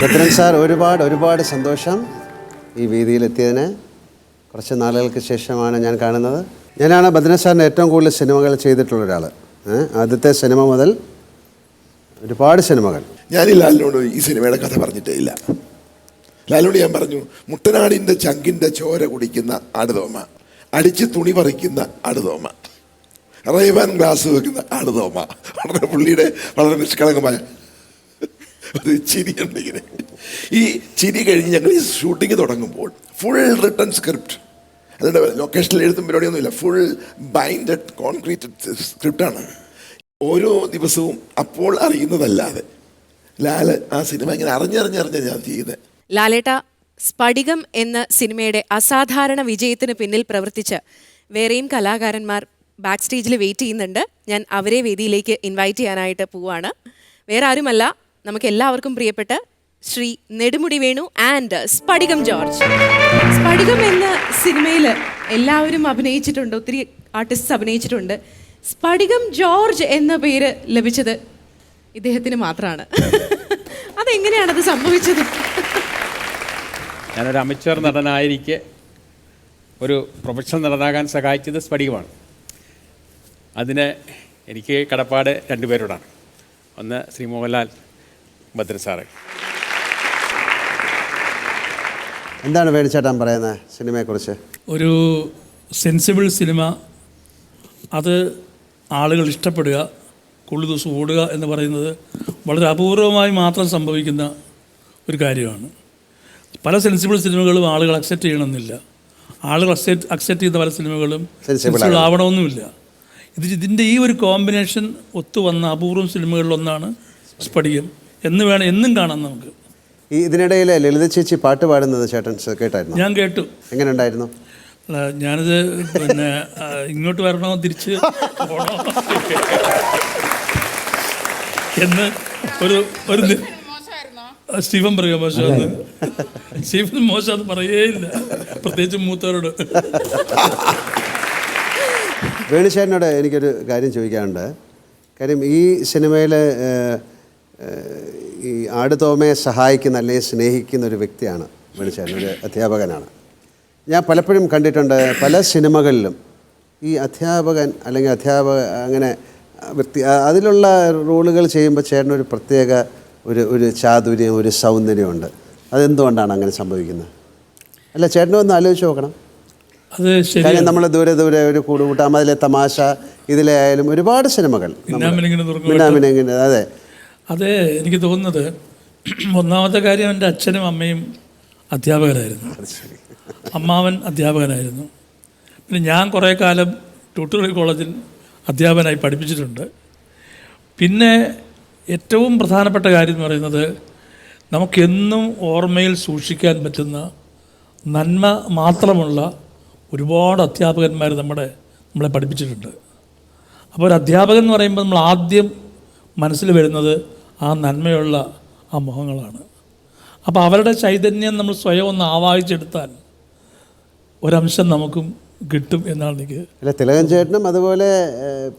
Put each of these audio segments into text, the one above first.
Bhadran sir ഒരുപാട് ഒരുപാട് സന്തോഷം ഈ വേദിയിലെത്തിയതിന് കുറച്ച് നാളുകൾക്ക് ശേഷമാണ് ഞാൻ കാണുന്നത്. ഞാനാണ് ഭദ്രൻ സാറിന് ഏറ്റവും കൂടുതൽ സിനിമകൾ ചെയ്തിട്ടുള്ള ഒരാൾ ആദ്യത്തെ സിനിമ മുതൽ ഒരുപാട് സിനിമകൾ. ഞാൻ ലാലിനോട് ഈ സിനിമയുടെ കഥ പറഞ്ഞിട്ടേ ഇല്ല. ലാലിനോട് ഞാൻ പറഞ്ഞു മുട്ടനാടിന്റെ ചങ്കിന്റെ ചോര കുടിക്കുന്ന ആടുതോമ അടിച്ച് തുണി പറിക്കുന്ന ആടുതോമ റേവാൻ ഗ്ലാസ് വെക്കുന്ന ആടുതോമ വളരെ പുള്ളിയുടെ വളരെ നിഷ്കളങ്കമായ ഒരു ചിരിയുണ്ട് ഇങ്ങനെ. ഈ ചിരി കഴിഞ്ഞ് ഞങ്ങൾ ഈ ഷൂട്ടിംഗ് തുടങ്ങുമ്പോൾ ഫുൾ റിട്ടേൺ സ്ക്രിപ്റ്റ് അതുകൊണ്ട് ലൊക്കേഷനിൽ എഴുത്തും പരിപാടിയൊന്നുമില്ല. ഫുൾ ബൈൻഡഡ് കോൺക്രീറ്റ് സ്ക്രിപ്റ്റാണ് ഓരോ ദിവസവും അപ്പോൾ അറിയുന്നതല്ലാതെ. ലാൽ ആ സിനിമ ഇങ്ങനെ അറിഞ്ഞറിഞ്ഞറിഞ്ഞ ഞാൻ ചെയ്യുന്നത് ലാലേട്ട സ്ഫടികം എന്ന സിനിമയുടെ അസാധാരണ വിജയത്തിന് പിന്നിൽ പ്രവർത്തിച്ച് വേറെയും കലാകാരന്മാർ ബാക്ക് സ്റ്റേജിൽ വെയിറ്റ് ചെയ്യുന്നുണ്ട്. ഞാൻ അവരെ വേദിയിലേക്ക് ഇൻവൈറ്റ് ചെയ്യാനായിട്ട് പോവാണ്. വേറെ ആരുമല്ല നമുക്ക് എല്ലാവർക്കും പ്രിയപ്പെട്ട Shri Nedumudi Venu and Spadikam George. സ്പടികം എന്ന സിനിമയിൽ എല്ലാവരും അഭിനയിച്ചിട്ടുണ്ട് ഒത്തിരി ആർട്ടിസ്റ്റ് അഭിനയിച്ചിട്ടുണ്ട്. സ്പടികം ജോർജ് എന്ന പേര് ലഭിച്ചത് ഇദ്ദേഹത്തിന് മാത്രമാണ് അതെങ്ങനെയാണ് അത് സംഭവിച്ചത്? ഞാനൊരു അമിച്ചർ നടനായിരിക്കെ ഒരു പ്രൊഫഷണൽ നടനാകാൻ സഹായിച്ചത് സ്പടികമാണ്. അതിന് എനിക്ക് കടപ്പാട് രണ്ടുപേരോടാണ് ഒന്ന് ശ്രീ മോഹൻലാൽ ഭദ്രൻ സാറേ. എന്താണ് വേണിച്ചേട്ടാൻ പറയുന്നത് സിനിമയെക്കുറിച്ച്? ഒരു സെൻസിബിൾ സിനിമ. അത് ആളുകൾ ഇഷ്ടപ്പെടുക കൂടുതൽ ദിവസം ഓടുക എന്ന് പറയുന്നത് വളരെ അപൂർവമായി മാത്രം സംഭവിക്കുന്ന ഒരു കാര്യമാണ്. പല സെൻസിബിൾ സിനിമകളും ആളുകൾ അക്സെപ്റ്റ് ചെയ്യണമെന്നില്ല. ആളുകൾ അക്സെപ്റ്റ് അക്സെപ്റ്റ് ചെയ്യുന്ന പല സിനിമകളും സെൻസിബിൾ ആവണമെന്നുമില്ല. ഇത് ഇതിന്റെ ഈ ഒരു കോമ്പിനേഷൻ ഒത്തു വന്ന അപൂർവം സിനിമകളിലൊന്നാണ് സ്ഫടികം. എന്ന് വേണം എന്നും കാണാം നമുക്ക്. ഈ ഇതിനിടയിൽ ലളിത ചേച്ചി പാട്ട് പാടുന്നത് ചേട്ടൻ കേട്ടായിരുന്നു? ഞാൻ കേട്ടു. എങ്ങനെ ഉണ്ടായിരുന്നു ഞാനിത് പിന്നെ ഇങ്ങോട്ട് വരണോ തിരിച്ച് പോണോ? എന്ന് ഒരു ഒരു സ്റ്റീഫൻ പറയുക മോശം സ്റ്റീഫൻ മോശം അത് പറയേയില്ല പ്രത്യേകിച്ച് മൂത്തവരോട്. വേണുശേനോട് എനിക്കൊരു കാര്യം ചോദിക്കാനുണ്ട്. കാര്യം ഈ സിനിമയിൽ ഈ ആടുതോമയെ സഹായിക്കുന്ന അല്ലെങ്കിൽ സ്നേഹിക്കുന്ന ഒരു വ്യക്തിയാണ് വിളിച്ചാൽ ഒരു അധ്യാപകനാണ്. ഞാൻ പലപ്പോഴും കണ്ടിട്ടുണ്ട് പല സിനിമകളിലും ഈ അധ്യാപകൻ അല്ലെങ്കിൽ അധ്യാപക അങ്ങനെ വ്യക്തി അതിലുള്ള റോളുകൾ ചെയ്യുമ്പോൾ ചേട്ടനൊരു പ്രത്യേക ഒരു ഒരു ചാതുര്യം ഒരു സൗന്ദര്യമുണ്ട് അതെന്തുകൊണ്ടാണ് അങ്ങനെ സംഭവിക്കുന്നത്? അല്ല ചേട്ടനും ഒന്ന് ആലോചിച്ച് നോക്കണം. അത് ശരി. നമ്മൾ ദൂരെ ദൂരെ ഒരു കൂടുകൂട്ടാം അതിലെ തമാശ ഇതിലെ ആയാലും ഒരുപാട് സിനിമകൾ അതെ. അത് എനിക്ക് തോന്നുന്നത് ഒന്നാമത്തെ കാര്യം എന്റെ അച്ഛനും അമ്മയും അധ്യാപകരായിരുന്നു. അമ്മാവൻ അധ്യാപകനായിരുന്നു. പിന്നെ ഞാൻ കുറേ കാലം ട്യൂട്ടോറിയൽ കോളേജിൽ അധ്യാപകനായി പഠിപ്പിച്ചിട്ടുണ്ട്. പിന്നെ ഏറ്റവും പ്രധാനപ്പെട്ട കാര്യം എന്ന് പറയുന്നത് നമുക്കെന്നും ഓർമ്മയിൽ സൂക്ഷിക്കാൻ പറ്റുന്ന നന്മ മാത്രമുള്ള ഒരുപാട് അധ്യാപകന്മാർ നമ്മുടെ നമ്മളെ പഠിപ്പിച്ചിട്ടുണ്ട്. അപ്പോൾ ഒരു അധ്യാപകൻ എന്ന് പറയുമ്പോൾ നമ്മൾ ആദ്യം മനസ്സിൽ വരുന്നത് ആ നന്മയുള്ള ആ മുഖങ്ങളാണ്. അപ്പോൾ അവരുടെ ചൈതന്യം നമ്മൾ സ്വയം ഒന്ന് ആവാഹിച്ചെടുത്താൽ ഒരംശം നമുക്കും കിട്ടും എന്നാണ് എനിക്ക് അല്ല തിലകൻ ചേട്ടനും അതുപോലെ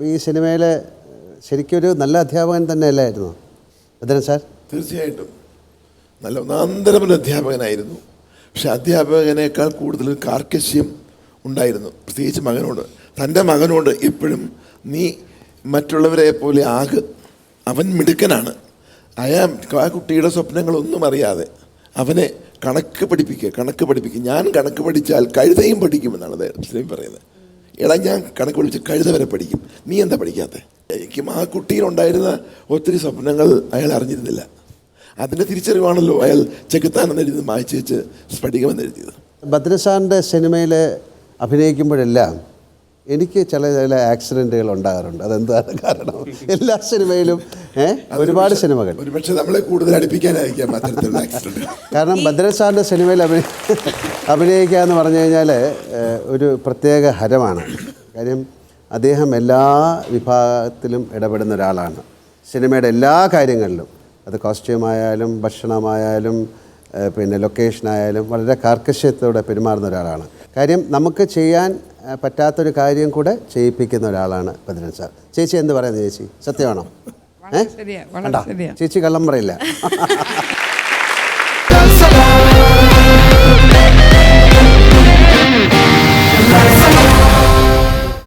ഈ സിനിമയിലെ ശരിക്കും ഒരു നല്ല അധ്യാപകൻ തന്നെ അല്ലായിരുന്നു ഭദ്രൻ സാർ? തീർച്ചയായിട്ടും. നല്ല ഒന്നാന്തരമൊരു അധ്യാപകനായിരുന്നു. പക്ഷെ അധ്യാപകനേക്കാൾ കൂടുതൽ കാർക്കശ്യം ഉണ്ടായിരുന്നു. പ്രത്യേകിച്ച് മകനോട്. തന്റെ മകനോട് എപ്പോഴും നീ മറ്റുള്ളവരെ പോലെ ആക്. അവൻ മിടുക്കനാണ്. അയാ ആ കുട്ടിയുടെ സ്വപ്നങ്ങളൊന്നും അറിയാതെ അവനെ കണക്ക് പഠിപ്പിക്കുക കണക്ക് പഠിപ്പിക്കുക. ഞാൻ കണക്ക് പഠിച്ചാൽ കഴുതയും പഠിക്കുമെന്നാണ് അദ്ദേഹം പറയുന്നത്. എടാ ഞാൻ കണക്ക് പഠിച്ച് കഴുത വരെ പഠിക്കും. നീ എന്താ പഠിക്കാത്തത് എനിക്കും ആ കുട്ടിയിലുണ്ടായിരുന്ന ഒത്തിരി സ്വപ്നങ്ങൾ അയാൾ അറിഞ്ഞിരുന്നില്ല. അതിന്റെ തിരിച്ചറിവാണല്ലോ അയാൾ ചെകുത്താൻ എന്നെഴുതി മായച്ചു വെച്ച് സ്ഫടികം ഭദ്രസാറിന്റെ സിനിമയിൽ അഭിനയിക്കുമ്പോഴെല്ലാം എനിക്ക് ചില ചില ആക്സിഡന്റുകൾ ഉണ്ടാകാറുണ്ട്. അതെന്താണ് കാരണം? എല്ലാ സിനിമയിലും ഏഹ് ഒരുപാട് സിനിമകൾ. ഒരുപക്ഷെ നമ്മളെ കൂടുതൽ അടുപ്പിക്കാനായിരിക്കാം അത്തരത്തിലുള്ള ആക്സിഡന്റ് കാരണം ഭദ്രൻ സാറിന്റെ സിനിമയിൽ അഭിനയി അഭിനയിക്കുക എന്ന് പറഞ്ഞു കഴിഞ്ഞാൽ ഒരു പ്രത്യേക ഹരമാണ്. കാര്യം അദ്ദേഹം എല്ലാ വിഭാഗത്തിലും ഇടപെടുന്ന ഒരാളാണ്. സിനിമയുടെ എല്ലാ കാര്യങ്ങളിലും. അത് കോസ്റ്റ്യൂമായാലും ഭക്ഷണമായാലും പിന്നെ ലൊക്കേഷനായാലും വളരെ കാർക്കശ്യത്തോടെ പെരുമാറുന്ന ഒരാളാണ്. കാര്യം നമുക്ക് ചെയ്യാൻ പറ്റാത്തൊരു കാര്യം കൂടെ ചെയ്യിപ്പിക്കുന്ന ഒരാളാണ് ബദ്രൻ സാർ. ചേച്ചി എന്ത് പറയുന്നത് ചേച്ചി? സത്യമാണോ? ഏ. ചേച്ചി കള്ളം പറയില്ല.